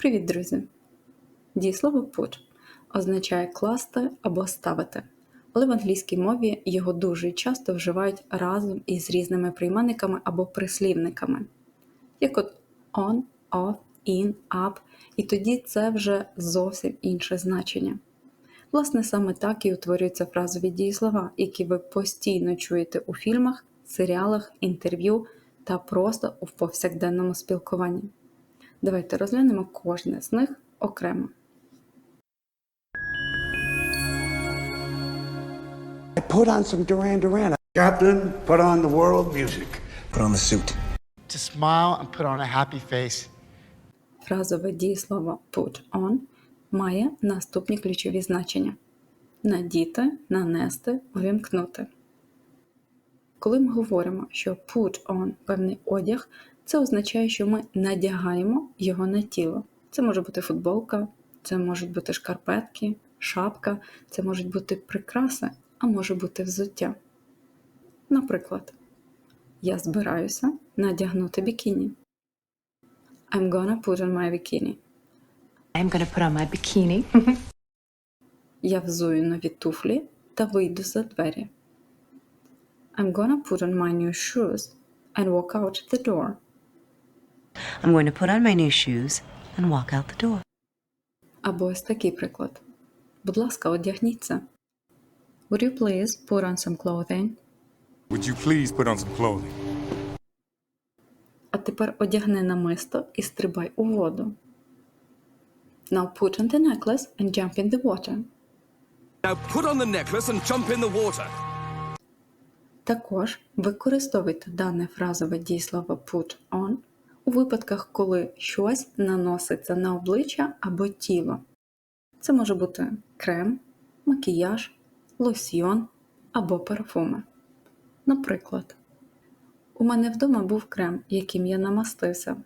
Привіт, друзі! Дієслово put означає класти або ставити, але в англійській мові його дуже часто вживають разом із різними прийменниками або прислівниками, як от on, off, in, up, і тоді це вже зовсім інше значення. Власне, саме так і утворюються фразові дієслова, які ви постійно чуєте у фільмах, серіалах, інтерв'ю та просто у повсякденному спілкуванні. Давайте розглянемо кожне з них окремо. I put on some Duran Duran. Captain, put on the world music. Put on the suit. to smile and put on a happy face. Фразове дієслово put on має наступні ключові значення: надіти, нанести, увімкнути. Коли ми говоримо, що put on певний одяг, це означає, що ми надягаємо його на тіло. Це може бути футболка, це можуть бути шкарпетки, шапка, це можуть бути прикраси, а може бути взуття. Наприклад, я збираюся надягнути бікіні. I'm gonna put on my bikini. I'm gonna put on my bikini. Я взую нові туфлі та вийду за двері. I'm gonna put on my new shoes and walk out the door. I'm going to put on my new shoes and walk out the door. Або ось такий приклад. Будь ласка, одягніться. Would you please put on some clothing? Would you please put on some clothing? А тепер одягни намисто і стрибай у воду. Now put on the necklace and jump in the water. Now put on the necklace and jump in the water. Також використовуйте дане фразове дієслово put on у випадках, коли щось наноситься на обличчя або тіло. Це може бути крем, макіяж, лосьйон або парфуми. Наприклад, у мене вдома був крем, яким я намастився.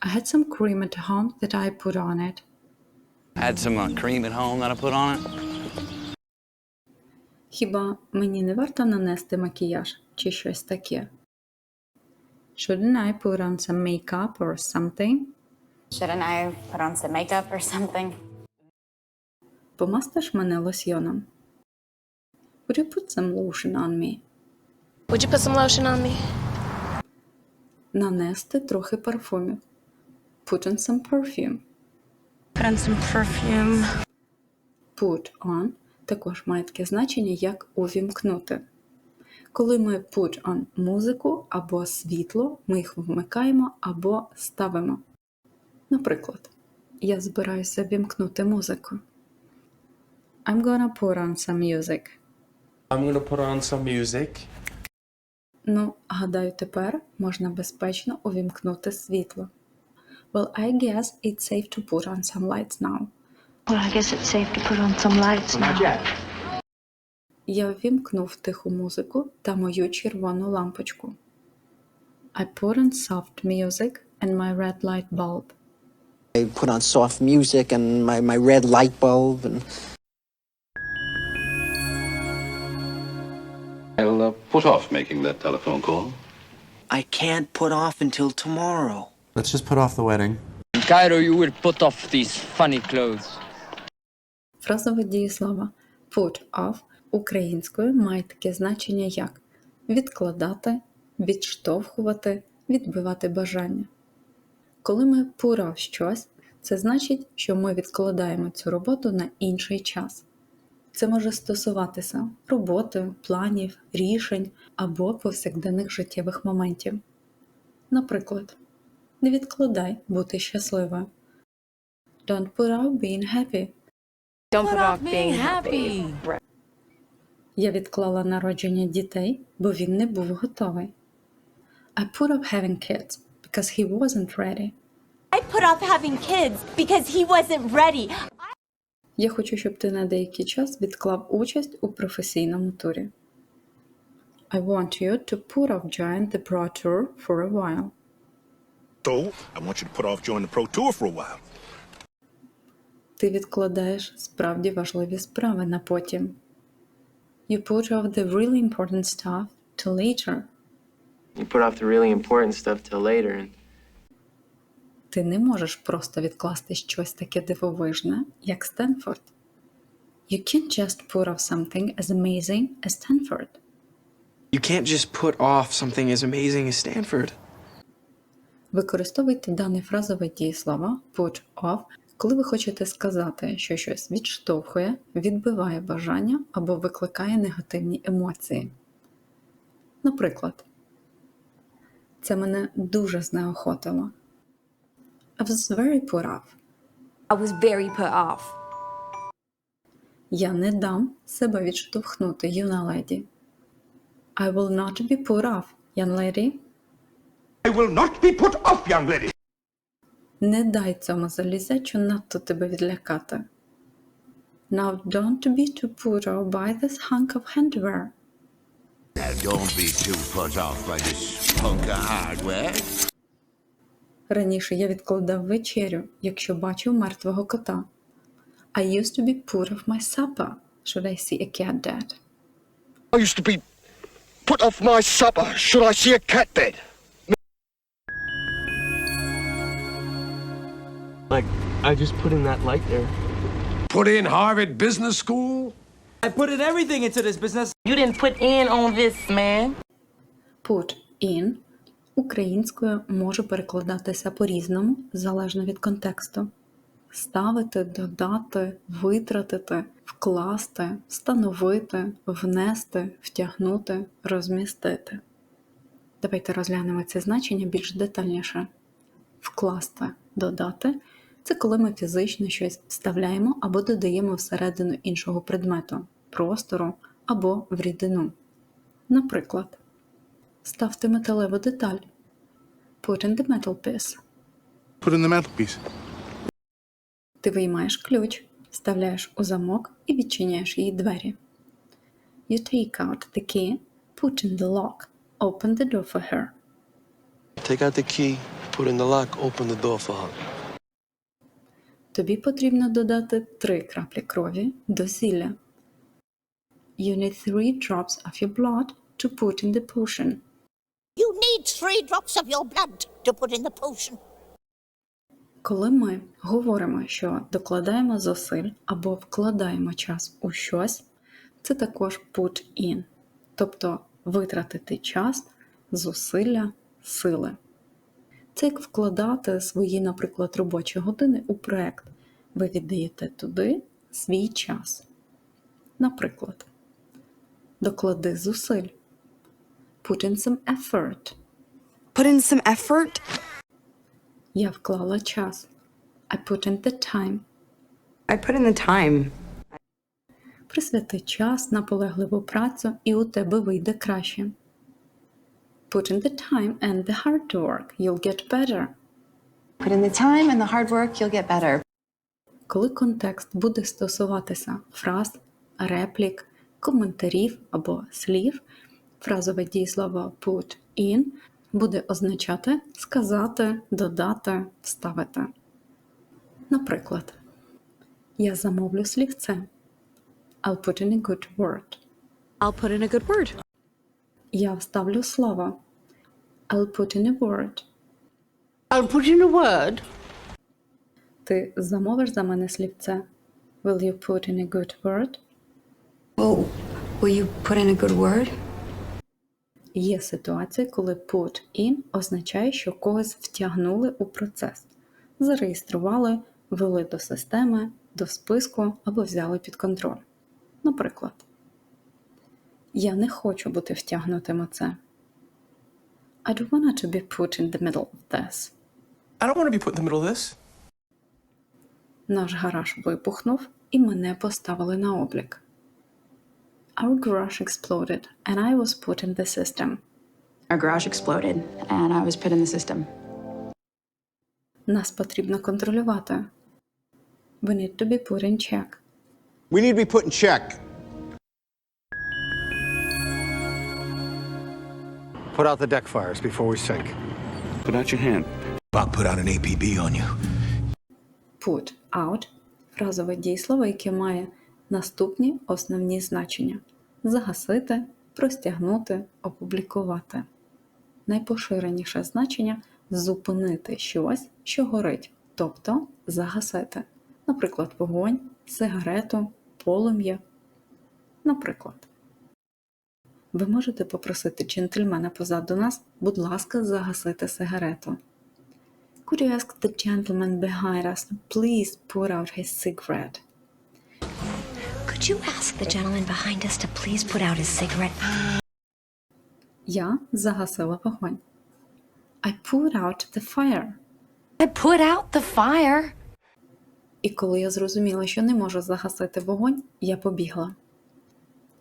I had some cream at home that I put on it. Had some uh, cream at home that I put on it. Хіба мені не варто нанести макіяж чи щось таке? Shouldn't I put on some makeup or something? Shouldn't I put on some makeup or something? Помастиш мене лосьйоном? Would you put some lotion on me? Would you put some lotion on me? Нанести трохи парфумів. Put on some perfume. Put on some perfume. Put on також має таке значення, як увімкнути. Коли ми put on музику або світло, ми їх вмикаємо або ставимо. Наприклад, я збираюся вімкнути музику. I'm gonna put on some music. I'm gonna put on some music. Ну, гадаю, тепер можна безпечно увімкнути світло. Well, I guess it's safe to put on some lights now. Well, I guess it's safe to put on some lights now. Я ввімкнув тиху музику та мою червону лампочку. I put on soft music and my red light bulb. I put on soft music and my, my red light bulb and I'll uh, put off making that telephone call. I can't put off until tomorrow. Let's just put off the wedding. Cairo, you will put off these funny clothes. Фразове дієслово put off українською має таке значення як відкладати, відштовхувати, відбивати бажання. Коли ми put off щось, це значить, що ми відкладаємо цю роботу на інший час. Це може стосуватися роботи, планів, рішень або повсякденних життєвих моментів. Наприклад, не відкладай бути щасливою. Don't put off being happy. Don't put off being happy. Я відклала народження дітей, бо він не був готовий. I put off having kids because he wasn't ready. I put off having kids because he wasn't ready. Я хочу, щоб ти на деякий час відклав участь у професійному турі. I want you to put off joining the pro tour for a while. So, I want you to put off joining the Pro Tour for a while. Ти відкладаєш справді важливі справи на потім. You put off the really important stuff till later. You put off the really important stuff till later and Ти не можеш просто відкласти щось таке дивовижне, як Стенфорд. You can't just put off something as amazing as Stanford. You can't just put off something as amazing as Stanford. Використовуйте дане фразове дієслово put off, коли ви хочете сказати, що щось відштовхує, відбиває бажання або викликає негативні емоції. Наприклад, це мене дуже знеохотило. I was very put off. I was very put off. Я не дам себе відштовхнути, юна леді. I will not be put off, young lady. I will not be put off, young lady. Не дай цьому залізячу надто тебе відлякати. Now don't be too put off by this hunk of handwear. don't be too put off by this hunk of hardware. Раніше я відкладав вечерю, якщо бачив мертвого кота. I used to be put off my supper, should I see a cat dead. I used to be put off my supper should I see a cat dead. Like, I just put in that light there. Put in Harvard Business School? I put in everything into this business. You didn't put in on this, man. Put in українською може перекладатися по-різному, залежно від контексту. Ставити, додати, витратити, вкласти, встановити, внести, втягнути, розмістити. Давайте розглянемо це значення більш детальніше. Вкласти, додати це коли ми фізично щось вставляємо або додаємо всередину іншого предмету, простору або в рідину. Наприклад, ставте металеву деталь. Put in the metal piece. Put in the mantelpiece. Ти виймаєш ключ, вставляєш у замок і відчиняєш її двері. You take out the key, put in the lock, open the door for her. Take out the key, put in the lock, open the door for her. Тобі потрібно додати три краплі крові до зілля. You need three drops of your blood to put in the potion. You need three drops of your blood to put in the potion. Коли ми говоримо, що докладаємо зусиль або вкладаємо час у щось, це також put in, тобто витратити час, зусилля, сили. Це як вкладати свої, наприклад, робочі години у проект. Ви віддаєте туди свій час. Наприклад, доклади зусиль. Put in some effort. Put in some effort? Я вклала час. I put in the time. I put in the time. Присвяти час, наполегливу працю, і у тебе вийде краще. Put in the time and the hard work, you'll get better. Put in the time and the hard work, you'll get better. Коли контекст буде стосуватися фраз, реплік, коментарів або слів, фразове дієслово put in буде означати сказати, додати, вставити. Наприклад, я замовлю слівце. I'll put in a good word. I'll put in a good word. Я вставлю слово. I'll put in a word. I'll put in a word. Ти замовиш за мене слівце. Will you put in a good word? Oh, will you put in a good word? Є ситуації, коли put in означає, що когось втягнули у процес, зареєстрували, ввели до системи, до списку або взяли під контроль. Наприклад, я не хочу бути втягнутим у це. I don't want to be put in the middle of this. I don't want to be put in the middle of this. Наш гараж вибухнув і мене поставили на облік. Our garage exploded and I was put in the system. Our garage exploded, and I was put in the system. Нас потрібно контролювати. We need to be put in check. We need to be put in check. Put out the deck fires before we sink. Put out your hand. I'll put out an APB on you. Put out фразове дієслово, яке має наступні основні значення: загасити, простягнути, опублікувати. Найпоширеніше значення зупинити щось, що горить, тобто загасити. Наприклад, вогонь, сигарету, полум'я. Наприклад, ви можете попросити джентльмена позаду нас, будь ласка, загасити сигарету. Could you ask the gentleman behind us, please put out his cigarette? Could you ask the gentleman behind us to please put out his cigarette? Я загасила вогонь. I put out the fire. I put out the fire. І коли я зрозуміла, що не можу загасити вогонь, я побігла.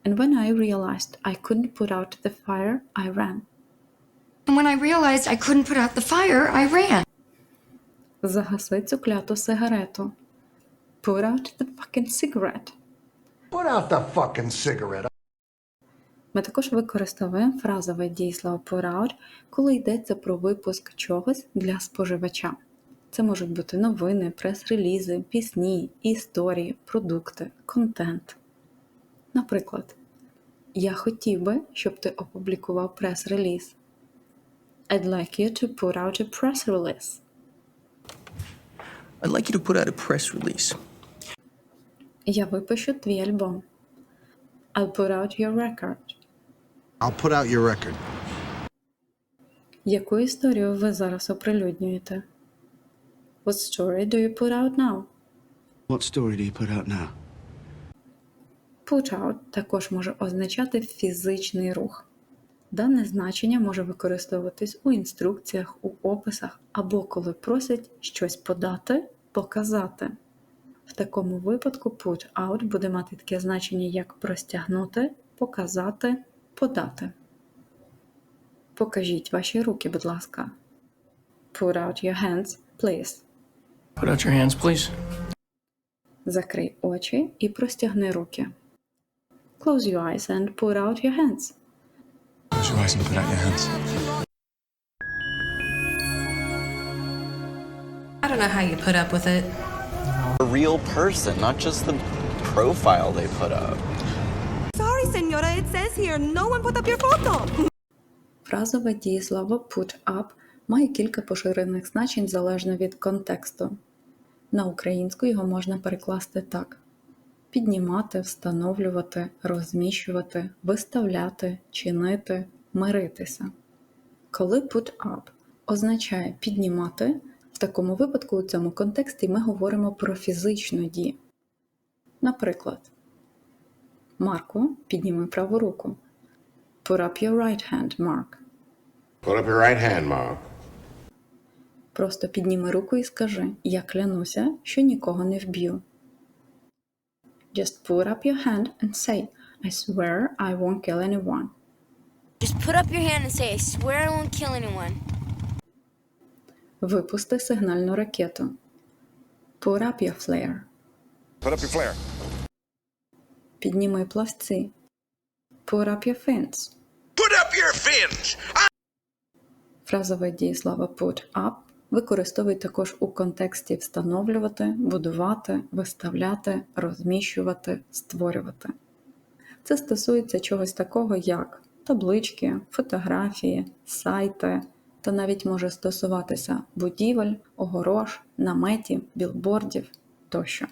And when I realized I couldn't put out the fire, I ran. And when I realized I couldn't put out the fire, I ran. Загаси цю кляту сигарету. Put out the fucking cigarette. Put out the fucking cigarette. Ми також використовуємо фразове дієслово put out, коли йдеться про випуск чогось для споживача. Це можуть бути новини, прес-релізи, пісні, історії, продукти, контент. Наприклад, я хотів би, щоб ти опублікував прес-реліз. I'd like you to put out a press release. I'd like you to put out a press release. Я випишу твій альбом. I'll put out your record. I'll put out your record. Яку історію ви зараз оприлюднюєте? What story do you put out now? What story do you put out now? Put out також може означати фізичний рух. Дане значення може використовуватись у інструкціях, у описах або коли просять щось подати, показати. В такому випадку put out буде мати таке значення, як простягнути, показати, подати. Покажіть ваші руки, будь ласка. Put out your hands, please. Put out your hands, please. Закрий очі і простягни руки. Close your eyes and put out your hands. Close your eyes and put out your hands. I don't know how you put up with it. A real person, not just the profile they put up. Sorry, senora, it says here no one put up your photo. Фразове дієслово put up має кілька поширених значень залежно від контексту. На українську його можна перекласти так: піднімати, встановлювати, розміщувати, виставляти, чинити, миритися. Коли put up означає піднімати, в такому випадку у цьому контексті ми говоримо про фізичну дію. Наприклад, Марко, підніми праву руку. Put up your right hand, Mark. Put up your right hand, Mark. Просто підніми руку і скажи: Я клянуся, що нікого не вб'ю. Just put up your hand and say, I swear I won't kill anyone. Just put up your hand and say, I swear I won't kill anyone. Випусти сигнальну ракету. Put up your flare. Put up your flare. Підніми плавці. Put up your fins. Put up your fins. Фразове дієслово put up використовують також у контексті встановлювати, будувати, виставляти, розміщувати, створювати. Це стосується чогось такого, як таблички, фотографії, сайти, та навіть може стосуватися будівель, огорож, наметів, білбордів тощо.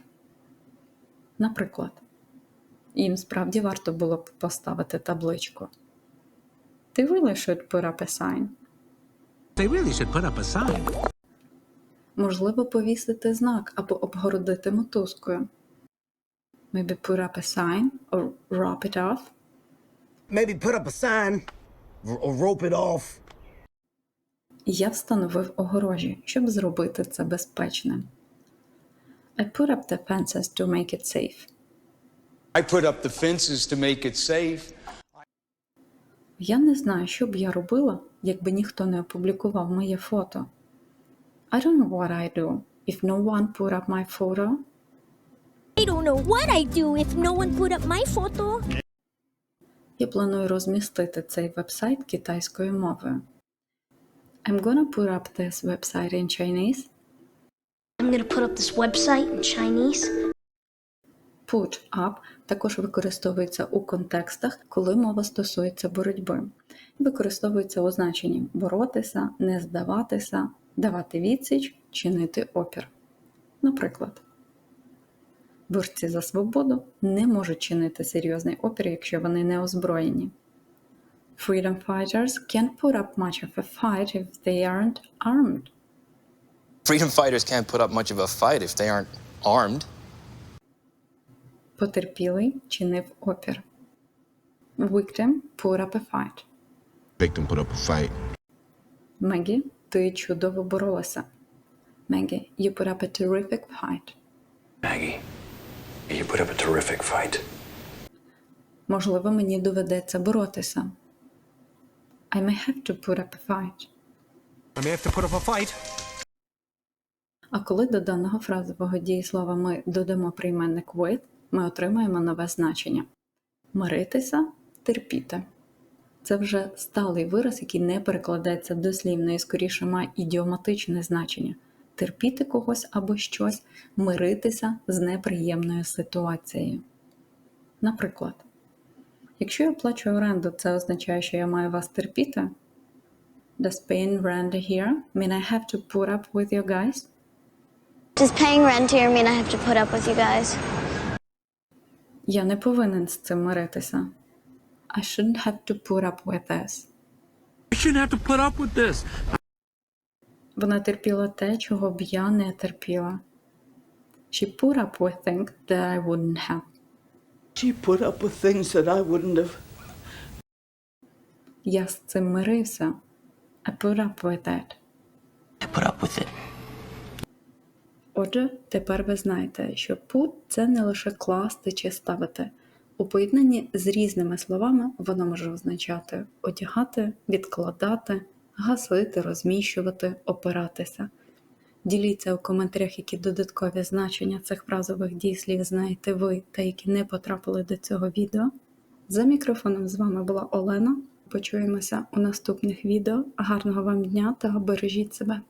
Наприклад, їм справді варто було б поставити табличку. They really should put up a sign. They really should put up a sign. Можливо, повісити знак або обгородити мотузкою. Maybe put up a sign or wrap it off. Maybe put up a sign or rope it off. Я встановив огорожі, щоб зробити це безпечним. I put up the fences to make it safe. I put up the fences to make it safe. Я не знаю, що б я робила, якби ніхто не опублікував моє фото. I don't know what I'd do if no one put up my photo. I don't know what I do if no one put up my photo. Я планую розмістити цей вебсайт китайською мовою. I'm gonna put up this website in Chinese. I'm gonna put up this website in Chinese. Put up також використовується у контекстах, коли мова стосується боротьби. Використовується у значенні боротися, не здаватися, давати відсіч, чинити опір. Наприклад, борці за свободу не можуть чинити серйозний опір, якщо вони не озброєні. Freedom fighters can't put up much of a fight if they aren't armed. Freedom fighters can't put up much of a fight if they aren't armed. Потерпілий чинив опір. Victim put up a fight. Victim put up a fight. Мегі, ти чудово боролася. Мегі, you put up a terrific fight. Maggie, you put up a terrific fight. Можливо, мені доведеться боротися. I may have to put up a fight. I may have to put up a fight. А коли до даного фразового дієслова ми додамо прийменник with, ми отримаємо нове значення. Миритися, терпіти. Це вже сталий вираз, який не перекладається дослівно і скоріше має ідіоматичне значення. Терпіти когось або щось, миритися з неприємною ситуацією. Наприклад, якщо я плачу оренду, це означає, що я маю вас терпіти. Does paying rent here mean I have to put up with you guys? Does paying rent here mean I have to put up with you guys? Я не повинен з цим миритися. I shouldn't have to put up with this. You shouldn't have to put up with this. Вона терпіла те, чого б я не терпіла. She put up with things that I wouldn't have. She put up with things that I wouldn't have. Я з цим мирився. I put up with that. I put up with it. Отже, тепер ви знаєте, що put – це не лише класти чи ставити. У поєднанні з різними словами воно може означати одягати, відкладати, гасити, розміщувати, опиратися. Діліться у коментарях, які додаткові значення цих фразових дійслів знаєте ви та які не потрапили до цього відео. За мікрофоном з вами була Олена. Почуємося у наступних відео. Гарного вам дня та бережіть себе!